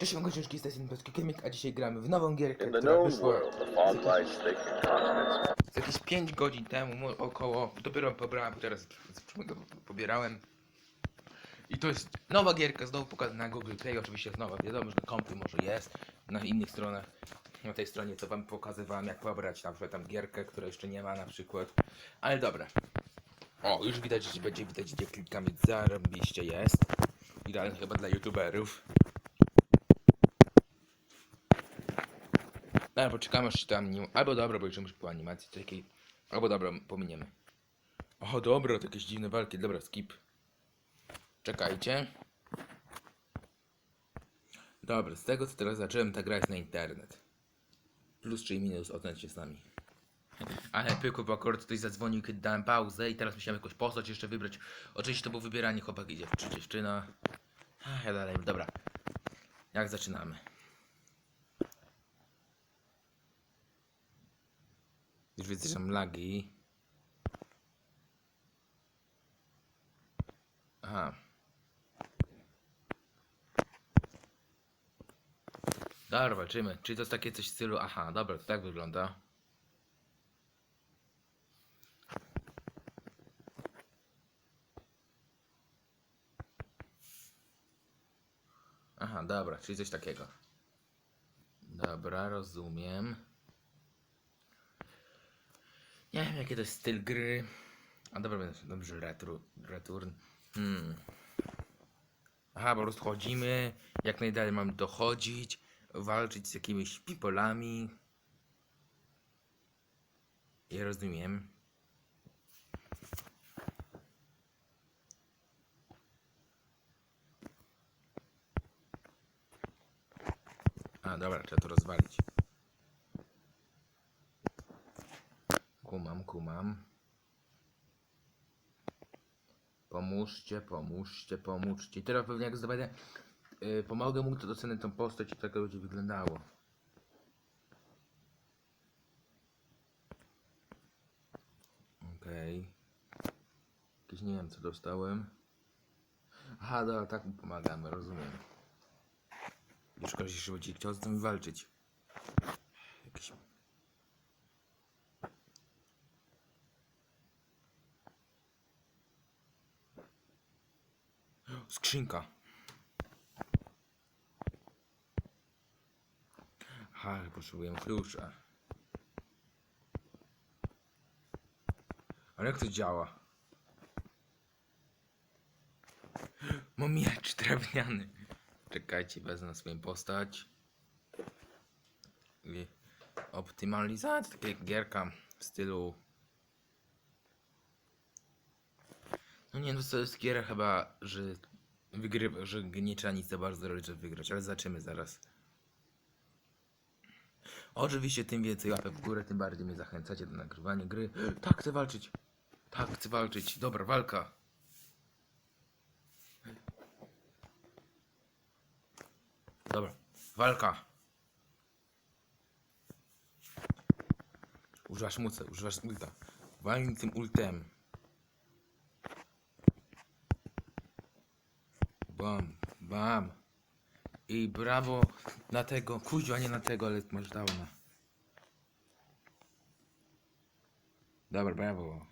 Cześć, mam ciężki z tej polski a dzisiaj gramy w nową gierkę, In the która known wyszła world, the fog z jakieś 5 godzin temu, mo- około, dopiero pobrałem, bo teraz go pobierałem. I to jest nowa gierka, znowu pokazana na Google Play, oczywiście znowu, wiadomo, że na kompy może jest, na innych stronach. Na tej stronie to wam pokazywałem, jak pobrać na przykład tam gierkę, która jeszcze nie ma na przykład. Ale dobra. O, już widać, że będzie widać, gdzie klikamy, zarobiście jest. Idealnie chyba dla youtuberów. Ale poczekamy aż się tam nie... Albo dobra, bo muszę po animacji takiej. Albo dobra, pominiemy. O dobra, to jakieś dziwne walki. Dobra, skip. Czekajcie. Dobra, z tego co teraz zacząłem, ta jest na internet. Plus czy minus, ocencie z nami. Ale pykło, bo akurat ktoś zadzwonił, kiedy dałem pauzę i teraz musiałem jakąś postać jeszcze wybrać. Oczywiście to było wybieranie chłopak i dziewczy, dziewczyna. Ach, ja dalej, dobra. Jak zaczynamy? Już widzę, że lagi. Aha. Dobra, walczymy. Czy to jest takie coś w stylu... Aha, dobra, to tak wygląda. Aha, dobra, czyli coś takiego. Dobra, rozumiem. Nie wiem jaki to jest styl gry. A dobra, dobrze, retru, return. Hmm. Aha, po prostu chodzimy, jak najdalej mamy dochodzić, walczyć z jakimiś pipolami. Ja rozumiem. A, dobra, trzeba to rozwalić. Kumam, kumam. Pomóżcie, pomóżcie, pomóżcie. I teraz pewnie jak zdobędę, yy, pomogę mu, to docenę tą postać i tak będzie wyglądało. Okej. Jakieś nie wiem co dostałem. Aha, dobra, tak mu pomagamy, rozumiem. Już ktoś że będzie chciał z nami walczyć. Skrzynka. Aha, potrzebujemy klucza. Ale jak to działa? Mam miecz drewniany. Czekajcie, wezmę swoją postać. I optymalizacja, taka gierka w stylu... No nie, no to jest giera chyba, że wygrywa, że nic za bardzo robić, żeby wygrać, ale zobaczymy zaraz. Oczywiście tym więcej łapek w górę, tym bardziej mnie zachęcacie do nagrywania gry. Tak, chcę walczyć. Tak, chcę walczyć. Dobra, walka. Dobra, walka. Używasz mocy, używasz ulta. Walnij tym ultem. Bam, bam. I brawo na tego, kuźwa nie na tego, ale masz downa. Dobra, brawo.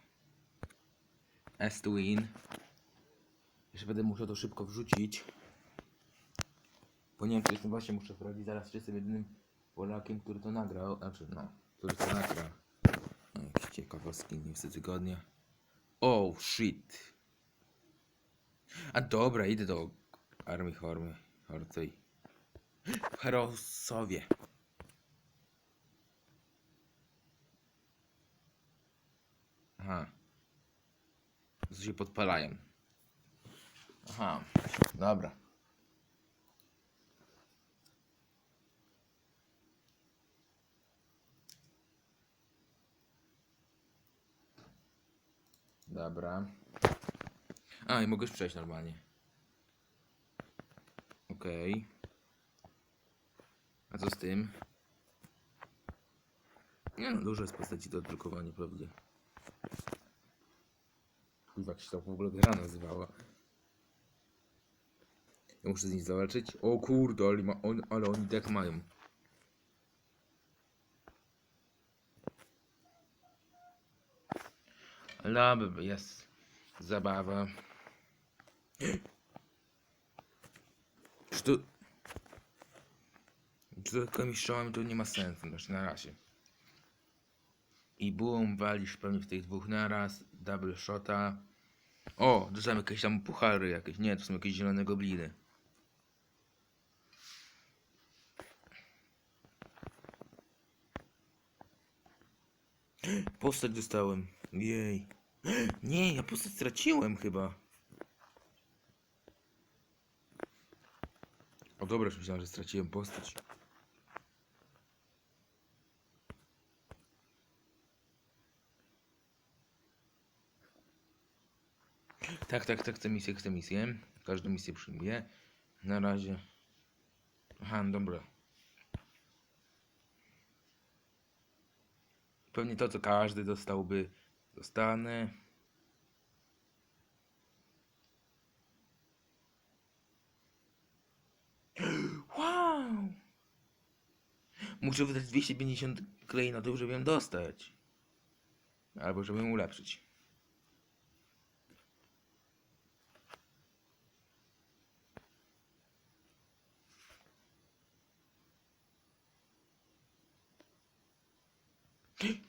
S to win. Jeszcze będę musiał to szybko wrzucić. Bo nie wiem, czy jestem właśnie muszę sprawdzić zaraz, czy jestem jedynym Polakiem, który to nagrał. Znaczy, no, który to nagrał. No, Jakieś ciekawostki, nie chcę tygodnia. Oh shit. A dobra, idę do armii Hormy. Horcej. Herosowie. Aha. Co się podpalają. Aha. Dobra. Dobra. A, i mogę przejść normalnie. Okej. A co z tym? Nie no, dużo jest postaci do drukowania, prawda? Kurwa, jak się to w ogóle gra nazywała. Ja muszę z nimi zawalczyć. O kurde, ale, ma, on, ale oni tak mają. Dobra, jest zabawa. Czy to... Czy to takimi strzałami to nie ma sensu, znaczy na razie. I boom, walisz pewnie w tych dwóch naraz, double shota. O, to są jakieś tam puchary jakieś, nie, to są jakieś zielone gobliny. Postać dostałem, jej. Nie, ja postać straciłem chyba. O dobra, już myślałem, że straciłem postać. Tak, tak, tak, chcę misję, chcę misję. Każdą misję przyjmuję. Na razie. Aha, dobra. Pewnie to, co każdy dostałby, dostanę. Muszę wydać 250 klejnotów, żeby ją dostać. Albo żeby ją ulepszyć.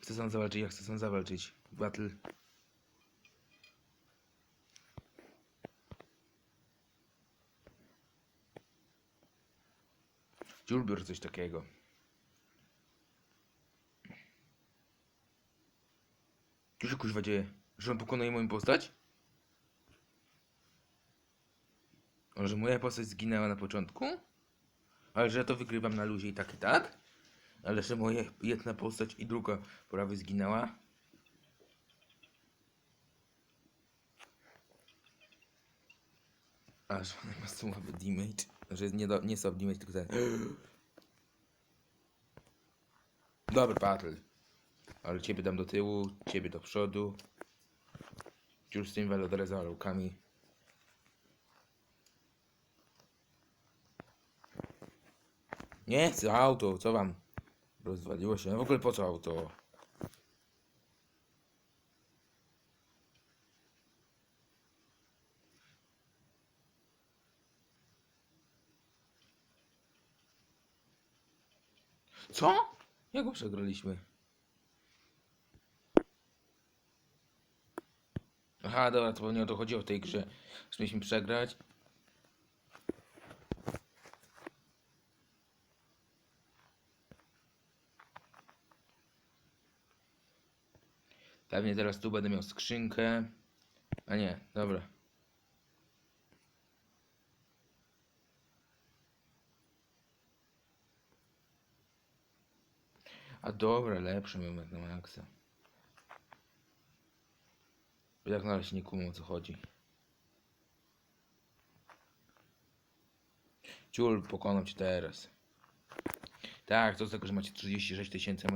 Chcę sam zawalczyć, ja chcę sam zawalczyć. Battle. Dziulbior coś takiego. Się kuźwa dzieje? Że on pokonuje moją postać? O, że moja postać zginęła na początku? Ale że ja to wygrywam na luzie i tak i tak? Ale że moja jedna postać i druga prawie zginęła? Aż ona ma słaby damage. Że jest nie, do, nie słaby damage, tylko ten. Dobry battle. Ale ciebie dam do tyłu, ciebie do przodu. Już z tym welodrezalukami. Nie chcę auto, co wam? Rozwaliło się. W ogóle po co auto? Co? Jak go przegraliśmy? Aha, dobra, to pewnie o to chodziło w tej grze. Mieliśmy przegrać. Pewnie teraz tu będę miał skrzynkę. A nie, dobra. A dobra, lepszy jak na maksa. Jak na razie nie kumam o co chodzi. Ciul, pokonam cię teraz. Tak, to z tego, że macie 36 tysięcy,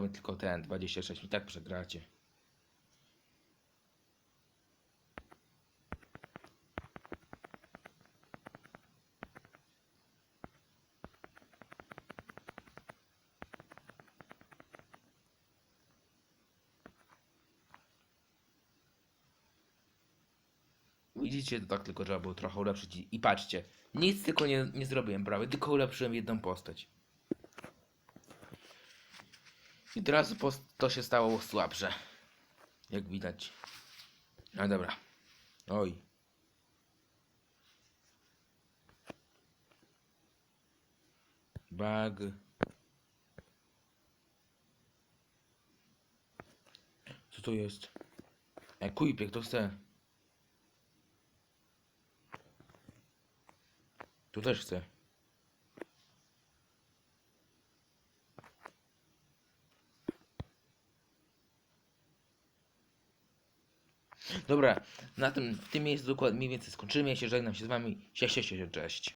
my tylko ten, 26, i tak przegracie. Widzicie, to tak tylko trzeba było trochę ulepszyć. I- patrzcie, nic tylko nie, nie zrobiłem prawie, tylko ulepszyłem jedną postać. I teraz to się stało słabsze. Jak widać. No dobra. Oj. Bag. Co to jest? E, kujpie, kto chce? Tu też chcę. Dobra, na tym, w tym miejscu dokładnie mniej więcej skończymy. Ja się żegnam się z wami. Cześć, cześć, cześć.